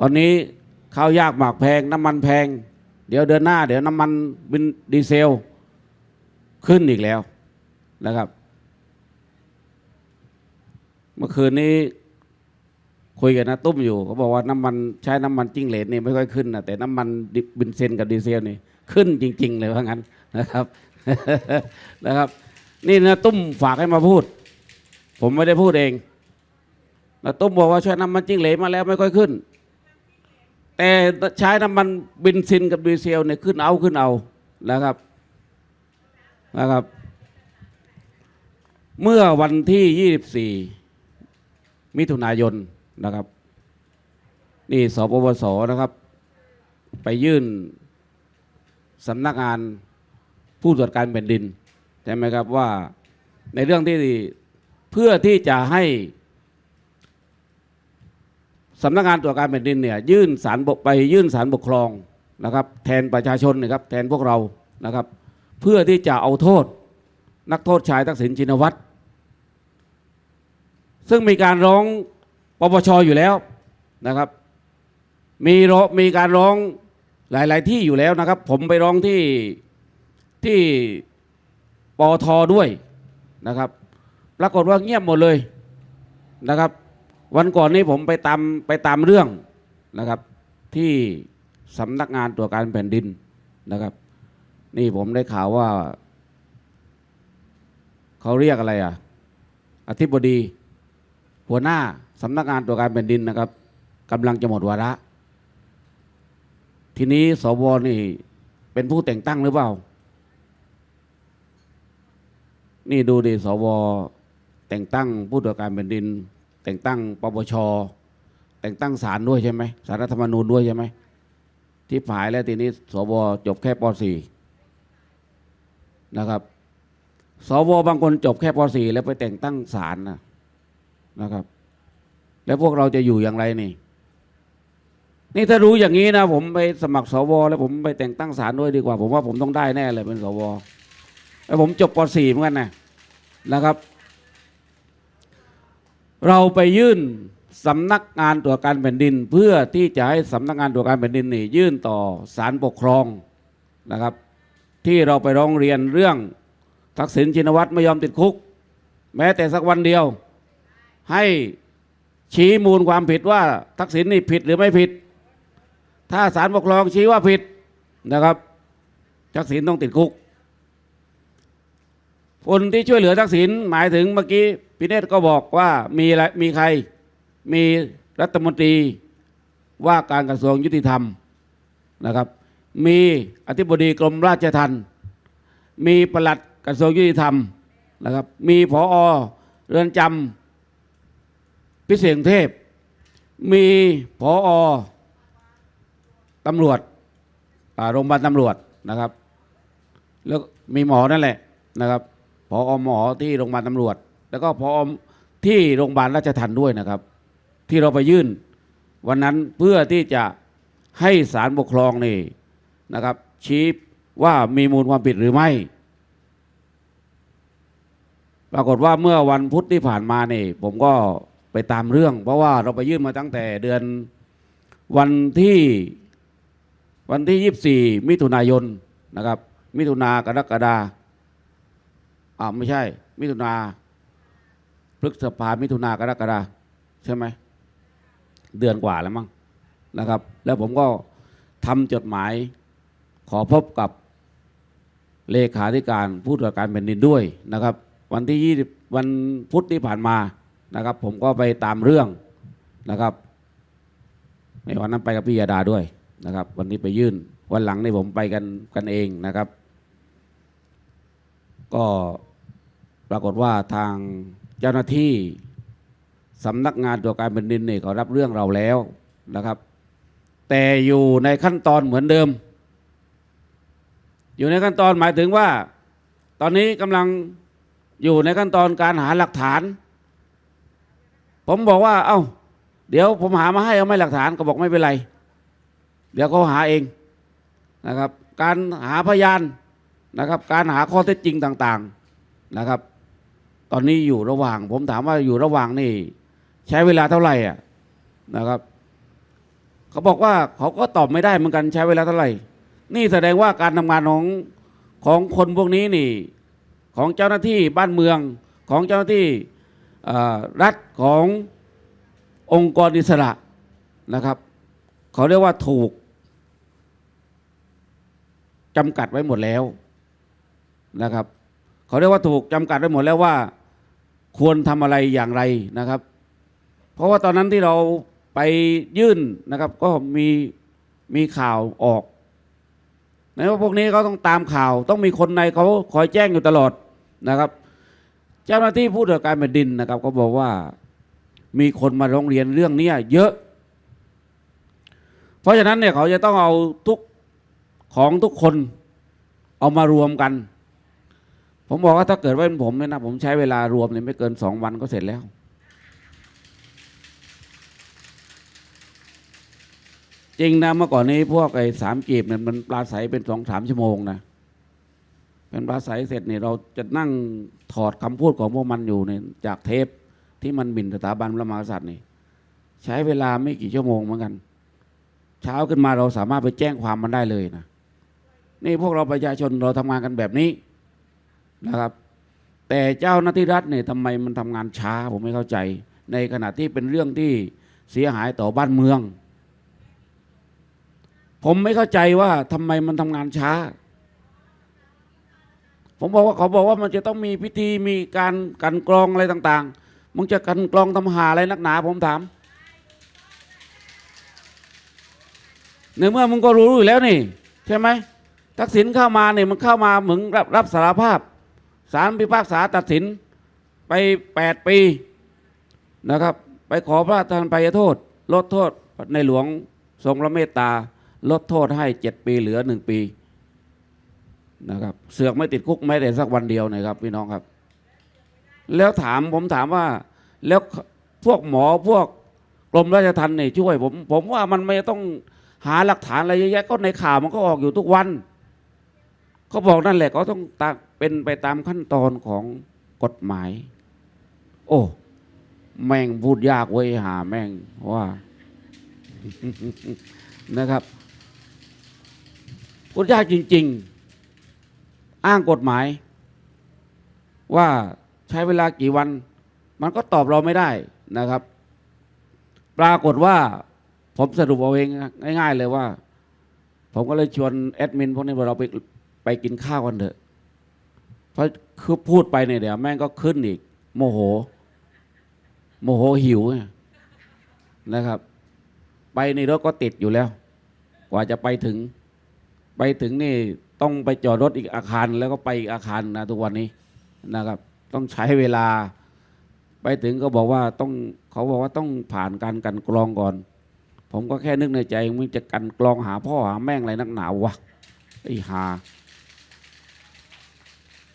ตอนนี้ข้าวยากหมากแพง น้ำมันแพง เดี๋ยวเดือนหน้า เดี๋ยวน้ำมันบินดีเซล ขึ้นอีกแล้วนะครับ เมื่อคืนนี้คุยกับนาตุ้มอยู่เขาบอกว่าน้ำมันใช้น้ำมันจิ้งเหลนนี่ไม่ค่อยขึ้นนะแต่น้ำมันดิบินเซนกับดีเซลนี่ขึ้นจริง ๆ เลยว่างั้นนะครับนะครับ นี่นาตุ้มฝากให้มาพูด ผมไม่ได้พูดเองนาตุ้มบอกว่าใช้น้ำมันจิ้งเหลนมาแล้วไม่ค่อยขึ้น แต่ใช้น้ำมันบินซินกับดีเซลเนี่ยขึ้นเอาขึ้นเอานะครับนะครับ เมื่อวันที่ 24 มิถุนายนนะครับ นี่สปวสนะครับ ไปยื่นสำนักงานผู้ตรวจการแผ่นดินใช่ไหมครับว่าในเรื่องที่เพื่อที่จะให้ สำนักงานตรวจการแผ่นดินเนี่ยยื่นสารปกไปยื่นสารปกครองนะครับ แทนประชาชนนะครับแทนพวกเรานะครับ เพื่อที่จะเอาโทษนักโทษชายทักษิณชินวัตรซึ่งมีการร้องปปชอยู่แล้วนะครับ มีรมีการร้องหลาย ๆ ที่อยู่แล้วนะครับ ผมไปร้องที่ที่ปอทด้วยนะครับ ปรากฏว่าเงียบหมดเลยนะครับ วันก่อนนี้ผมไปตามไปตามเรื่องนะครับ ที่สำนักงานตรวจการแผ่นดินนะครับ นี่ผมได้ข่าวว่า เขาเรียกอะไรอะ อธิบดี หัวหน้าสำนักงานตรวจการแผ่นดินนะครับกำลังจะหมดวาระ ทีนี้สวนี่เป็นผู้แต่งตั้งหรือเปล่า นี่ดูดิสวแต่งตั้งผู้ตรวจการแผ่นดิน แต่งตั้งปปชแต่งตั้งศาลด้วยใช่ไหมศาลรัฐธรรมนูญด้วยใช่ไหมที่ผายแล้วทีนี้สวจบแค่ป .4 นะครับสวบางคนจบแค่ป .4 แล้วไปแต่งตั้งศาลนะนะครับ แล้วพวกเราจะอยู่อย่างไรนี่ นี่ถ้ารู้อย่างนี้นะ ผมไปสมัครสว แล้วผมไปแต่งตั้งศาลด้วยดีกว่า ผมว่าผมต้องได้แน่เลยเป็นสวแล้วผมจบป .4 เหมือนกันนะนะครับ เราไปยื่นสำนักงานตรวจการแผ่นดิน เพื่อที่จะให้สำนักงานตรวจการแผ่นดินนี่ยื่นต่อศาลปกครองนะครับ ที่เราไปร้องเรียนเรื่องทักษิณชินวัตรไม่ยอมติดคุก แม้แต่สักวันเดียว ให้ชี้มูลความผิดว่าทักษิณนี่ผิดหรือไม่ผิด ถ้าศาลปกครองชี้ว่าผิดนะครับ ทักษิณต้องติดคุกคนที่ช่วยเหลือทักษิณหมายถึงเมื่อกี้ พิเนตก็บอกว่ามีอะไรมีใครมีรัฐมนตรีว่าการกระทรวงยุติธรรมนะครับ มีอธิบดีกรมราชทัณฑ์มีปลัดกระทรวงยุติธรรมนะครับ มีผอเรือนจำพิเศษเทพ มีผอตำรวจโรงพยาบาลตำรวจนะครับ แล้วมีหมอนั่นแหละนะครับผอหมอที่โรงพยาบาลตำรวจ แล้วก็ผอที่โรงพยาบาลราชทัณฑ์ด้วยนะครับ ที่เราไปยื่น วันนั้นเพื่อที่จะให้ศาลปกครองนี่นะครับ ชี้ว่ามีมูลความผิดหรือไม่ ปรากฏว่าเมื่อวันพุธที่ผ่านมานี่ ผมก็ไปตามเรื่อง เพราะว่าเราไปยื่นมาตั้งแต่เดือนวันที่วันที่ 24 มิถุนายนนะครับ มิถุนากรกฎาอ่าไม่ใช่ มิถุนา พฤษภามิถุนากรกฎาใช่ไหมเดือนกว่าแล้วมั้งนะครับ แล้วผมก็ทำจดหมายขอพบกับเลขาธิการผู้ตรวจการแผ่นดินด้วยนะครับ วันที่ 20 วันพุธที่ผ่านมานะครับ ผมก็ไปตามเรื่องนะครับในวันนั้นไปกับพี่ยาดาด้วยนะครับ วันนี้ไปยื่นวันหลังนี่ผมไปกันกันเองนะครับ ก็ปรากฏว่าทาง เจ้าหน้าที่สำนักงานตรวจการแผ่นดินเนี่ยเขารับเรื่องเราแล้วนะครับ แต่อยู่ในขั้นตอนเหมือนเดิม อยู่ในขั้นตอนหมายถึงว่า ตอนนี้กำลังอยู่ในขั้นตอนการหาหลักฐาน ผมบอกว่า เอ้า เดี๋ยวผมหามาให้เอาไม่หลักฐานก็บอกไม่เป็นไร เดี๋ยวเขาหาเองนะครับ การหาพยานนะครับ การหาข้อเท็จจริงต่าง ๆนะครับ ตอนนี้อยู่ระหว่าง ผมถามว่าอยู่ระหว่างนี่ใช้เวลาเท่าไหร่อะนะครับ เขาบอกว่าเขาก็ตอบไม่ได้เหมือนกันใช้เวลาเท่าไหร่ นี่แสดงว่าการทำงานของของคนพวกนี้นี่ ของเจ้าหน้าที่บ้านเมืองของเจ้าหน้าที่รัฐขององค์กรอิสระนะครับ เขาเรียกว่าถูกจำกัดไว้หมดแล้วนะครับ เขาเรียกว่าถูกจำกัดไว้หมดแล้วว่า ควรทำอะไรอย่างไรนะครับ เพราะว่าตอนนั้นที่เราไปยื่นนะครับ ก็มีมีข่าวออกนะว่าพวกนี้เขาต้องตามข่าว ต้องมีคนในเขาคอยแจ้งอยู่ตลอดนะครับ เจ้าหน้าที่ผู้ตรวจการแผ่นดินนะครับ ก็บอกว่ามีคนมาร้องเรียนเรื่องนี้เยอะ เพราะฉะนั้นเนี่ยเขาจะต้องเอาทุกของทุกคนเอามารวมกัน ผมบอกว่าถ้าเกิดว่าเป็นผมเนี่ยนะผมใช้เวลารวมเนี่ยไม่เกินสองวันก็เสร็จแล้ว จริงนะเมื่อก่อนนี้พวกไอ้สามกีบเนี่ยมันปลาใสเป็นสองสามชั่วโมงนะเป็นปลาใสเสร็จเนี่ยเราจะนั่งถอดคำพูดของพวกมันอยู่เนี่ยจากเทปที่มันหมิ่นสถาบันพระมหากษัตริย์นี่ใช้เวลาไม่กี่ชั่วโมงเหมือนกัน เช้าขึ้นมาเราสามารถไปแจ้งความมันได้เลยนะนี่พวกเราประชาชนเราทำงานกันแบบนี้ นะครับ แต่เจ้าหน้าที่รัฐเนี่ยทำไมมันทำงานช้าผมไม่เข้าใจ ในขณะที่เป็นเรื่องที่เสียหายต่อบ้านเมือง ผมไม่เข้าใจว่าทำไมมันทำงานช้า ผมบอกว่าเขาบอกว่ามันจะต้องมีพิธีมีการกันกรองอะไรต่างๆมึงจะกันกรองทำหาอะไรนักหนาผมถามในเมื่อมึงก็รู้อยู่แล้วนี่ ใช่ไหมทักษิณเข้ามาเนี่ยมันเข้ามาเหมือนรับรับสารภาพ ศาลพิพากษาตัดสินไปแปดปีนะครับ ไปขอพระราชทานภัยโทษ ลดโทษในหลวงทรงพระเมตตา ลดโทษให้เจ็ดปีเหลือหนึ่งปีนะครับเสือกไม่ติดคุกไม่แต่สักวันเดียวนะครับพี่น้องครับ แล้วถามผมถามว่าแล้วพวกหมอพวกกรมราชทัณฑ์เนี่ยช่วยผม ผมว่ามันไม่ต้องหาหลักฐานอะไรเยอะแยะก็ในข่าวมันก็ออกอยู่ทุกวัน เขาบอกนั่นแหละเขาต้องตาเป็นไปตามขั้นตอนของกฎหมาย โอ้ แม่งพูดยากเว้ยหาแม่งว่า นะครับพูดยากจริง ๆ อ้างกฎหมาย ว่าใช้เวลากี่วัน มันก็ตอบเราไม่ได้นะครับ ปรากฏว่า ผมสรุปเอาเองง่าย ๆ เลยว่า ผมก็เลยชวนแอดมินพวกนี้ว่าเราไป กินข้าวกันเถอะ เพราะคือพูดไปเนี่ยเดี๋ยวแม่งก็ขึ้นอีก โมโห โมโหหิวไงนะครับ ไปในรถก็ติดอยู่แล้ว กว่าจะไปถึง ไปถึงนี่ต้องไปจอดรถอีกอาคารแล้วก็ไปอีกอาคารนะทุกวันนี้นะครับ ต้องใช้เวลา ไปถึงก็บอกว่าต้องเขาบอกว่าต้องผ่านการกันกรองก่อนผมก็แค่นึกในใจมึงจะกันกรองหาพ่อหาแม่งอะไรนักหนาวะไอ้หา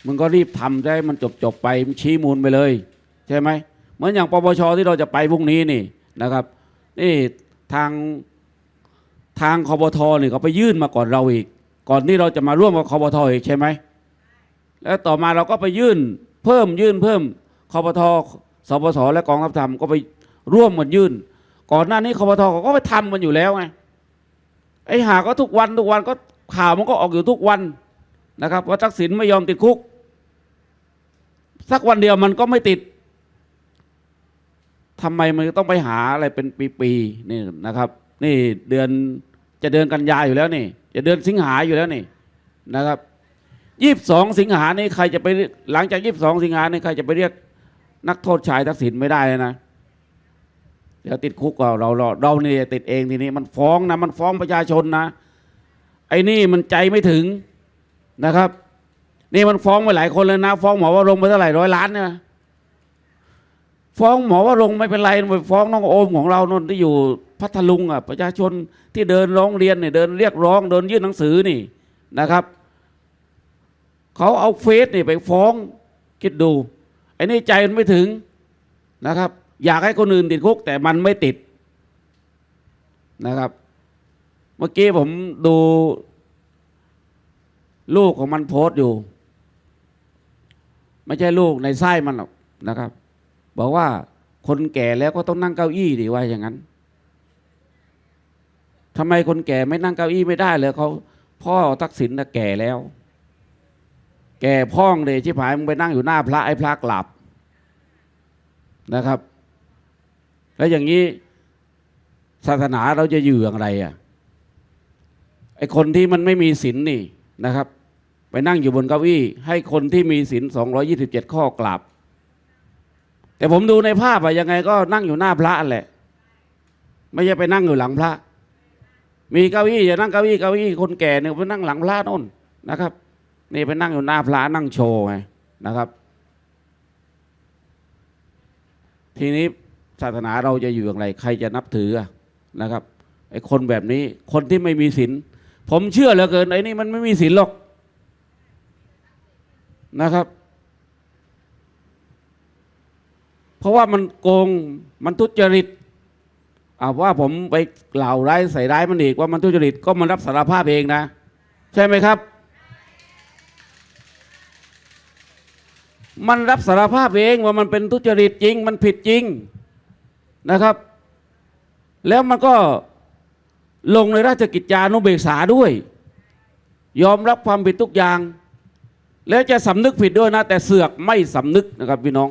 มึงก็รีบทำได้มันจบจบไปมึงชี้มูลไปเลย ใช่ไหมเหมือนอย่างปปชที่เราจะไปพรุ่งนี้นี่นะครับ นี่ทางทางคอปทนี่เขาไปยื่นมาก่อนเราอีก ก่อนที่เราจะมาร่วมกับคอปทอีกใช่ไหมแล้วต่อมาเราก็ไปยื่นเพิ่มยื่นเพิ่มคอปทสปสและกองทัพธรรมก็ไปร่วมกันยื่น ก่อนหน้านี้คอปทเขาก็ไปทำมันอยู่แล้วไงไอ้หาก็ทุกวันทุกวันก็ข่าวมันก็ออกอยู่ทุกวันนะครับว่าทักษิณไม่ยอมติดคุก สักวันเดียวมันก็ไม่ติดทำไมมันต้องไปหาอะไรเป็นปีๆนี่นะครับ นี่เดือนจะเดือนกันยาอยู่แล้วนี่ จะเดือนสิงหาอยู่แล้วนี่นะครับยี่สิบสองสิงหานี่ใครจะไปหลังจากยี่สิบสองสิงหานี่ใครจะไปเรียกนักโทษชายทักษิณไม่ได้นะเดี๋ยวติดคุกก็เราเราเราเนี่ยติดเองทีนี้มันฟ้องนะมันฟ้องประชาชนนะ ไอ้นี่มันใจไม่ถึงนะครับ นี่มันฟ้องไปหลายคนเลยนะ ฟ้องหมอว่าลงไปเท่าไหร่ร้อยล้านเนี่ยฟ้องหมอว่าลงไม่เป็นไรไปฟ้องน้องโอมของเรานนที่อยู่พัทลุงอะประชาชนที่เดินร้องเรียนเนี่ยเดินเรียกร้องเดินยื่นหนังสือนี่นะครับเขาเอาเฟซนี่ไปฟ้องคิดดูไอ้นี่ใจมันไม่ถึงนะครับ อยากให้คนอื่นติดคุกแต่มันไม่ติดนะครับ เมื่อกี้ผมดูลูกของมันโพสต์อยู่ ไม่ใช่ลูกในไส้มันหรอกนะครับ บอกว่าคนแก่แล้วก็ต้องนั่งเก้าอี้ดีว่าอย่างนั้นทำไมคนแก่ไม่นั่งเก้าอี้ไม่ได้เลยเขาพ่อทักษิณน่ะแก่แล้ว แก่พ่องเลยชิบหายมึงไปนั่งอยู่หน้าพระไอ้พระกลับนะครับ แล้วอย่างนี้ศาสนาเราจะอยู่อย่างไรอะไอ้คนที่มันไม่มีศีลนี่นะครับ ไปนั่งอยู่บนเก้าอี้ให้คนที่มีศีลสองยี่สิบเจ็ดข้อกลับแต่ผมดูในภาพอะยังไงก็นั่งอยู่หน้าพระแหละ ไม่ใช่ไปนั่งอยู่หลังพระ มีเก้าอี้อย่านั่งเก้าอี้เก้าอี้คนแก่เนี่ยไปนั่งหลังพระโน่นนะครับ นี่ไปนั่งอยู่หน้าพระนั่งโชว์ไงนะครับ ทีนี้ศาสนาเราจะอยู่อย่างไร ใครจะนับถือนะครับไอ้คนแบบนี้คนที่ไม่มีศีลผมเชื่อเหลือเกินไอ้นี่มันไม่มีศีลหรอก นะครับ เพราะว่ามันโกงมันทุจริตอาว่าผมไปกล่าวร้ายใส่ร้ายมันอีกว่ามันทุจริตก็มันรับสารภาพเองนะ ใช่ไหมครับ มันรับสารภาพเองว่ามันเป็นทุจริตจริง มันผิดจริงนะครับ แล้วมันก็ลงในราชกิจจานุเบกษาด้วย ยอมรับความผิดทุกอย่าง แล้วจะสำนึกผิดด้วยนะ แต่เสือกไม่สำนึกนะครับพี่น้อง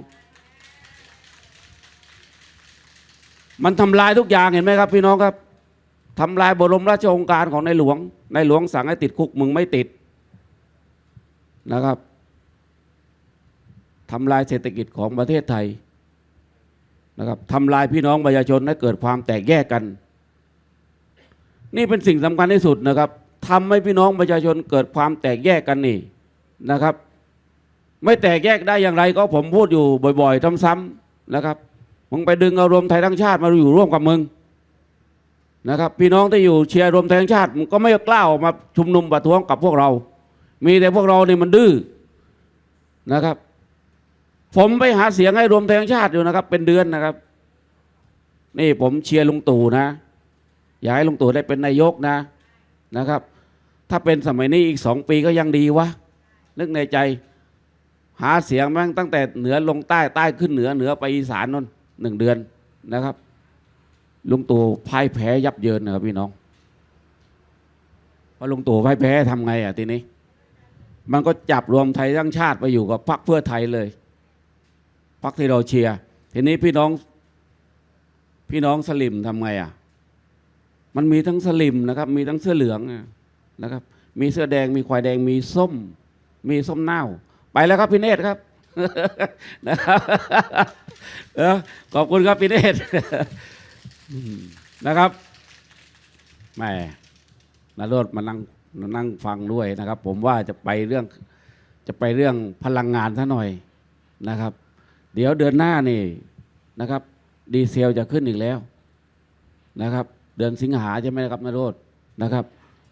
มันทำลายทุกอย่างเห็นไหมครับ พี่น้องครับทำลายบรมราชโองการของในหลวง ในหลวงสั่งให้ติดคุกมึงไม่ติดนะครับทำลายเศรษฐกิจของประเทศไทยนะครับทำลายพี่น้องประชาชนให้เกิดความแตกแยกกัน นี่เป็นสิ่งสำคัญที่สุดนะครับทำให้พี่น้องประชาชนเกิดความแตกแยกกันนี่ นะครับ ไม่แตกแยกได้อย่างไรก็ผมพูดอยู่บ่อยๆซ้ำๆนะครับมึงไปดึงเอารวมไทยทั้งชาติมาอยู่ร่วมกับมึงนะครับ พี่น้องที่อยู่เชียร์รวมไทยทั้งชาติมึงก็ไม่กล้าออกมาชุมนุมประท้วงกับพวกเรา มีแต่พวกเราเนี่มันดื้อนะครับ ผมไปหาเสียงให้รวมไทยทั้งชาติอยู่นะครับ เป็นเดือนนะครับ นี่ผมเชียร์ลุงตู่นะ อยากให้ลุงตู่ได้เป็นนายกนะนะครับ ถ้าเป็นสมัยนี้อีกสองปีก็ยังดีวะ นึกในใจ หาเสียงแม่งตั้งแต่เหนือลงใต้ใต้ขึ้นเหนือเหนือไปอีสานนนหนึ่งเดือนนะครับลุงตู่พ่ายแพ้ยับเยินนะครับพี่น้องพอลุงตู่พ่ายแพ้ทำไงอะทีนี้ มันก็จับรวมไทยทั้งชาติไปอยู่กับพรรคเพื่อไทยเลยพรรคที่เราเชียร์ทีนี้พี่น้อง พี่น้องสลิมทำไงอะมันมีทั้งสลิมนะครับ มีทั้งเสื้อเหลืองนะครับ มีเสื้อแดงมีควายแดงมีส้ม มีส้มเน่า ไปแล้วครับพี่เนตรครับนะครับเออขอบคุณครับพี่เนตรนะครับแม่นรดมานั่งมานั่งฟังด้วยนะครับ ผมว่าจะไปเรื่องจะไปเรื่องพลังงานซะหน่อยนะครับ เดี๋ยวเดือนหน้านี่นะครับ ดีเซลจะขึ้นอีกแล้วนะครับ เดือนสิงหาใช่ไหมครับนรดนะครับ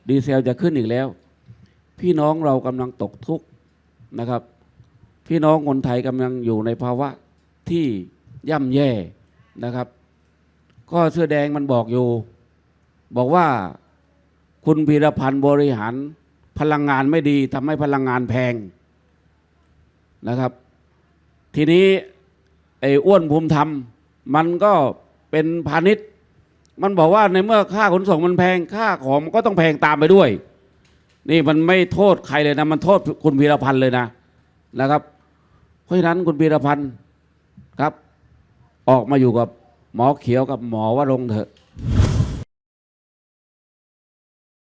ดีเซลจะขึ้นอีกแล้ว พี่น้องเรากำลังตกทุกข์นะครับ พี่น้องคนไทยกำลังอยู่ในภาวะที่ย่ำแย่นะครับ ก็เสื้อแดงมันบอกอยู่ บอกว่าคุณพีรพันธ์บริหารพลังงานไม่ดีทำให้พลังงานแพงนะครับ ทีนี้ไอ้อ้วนภูมิธรรม มันก็เป็นพาณิชย์ มันบอกว่าในเมื่อค่าขนส่งมันแพง ค่าของมันก็ต้องแพงตามไปด้วย นี่มันไม่โทษใครเลยนะ มันโทษคุณพีรพันธ์เลยนะนะครับ เพราะฉะนั้นคุณพีรพันธ์ครับ ออกมาอยู่กับหมอเขียวกับหมอวรงเถอะ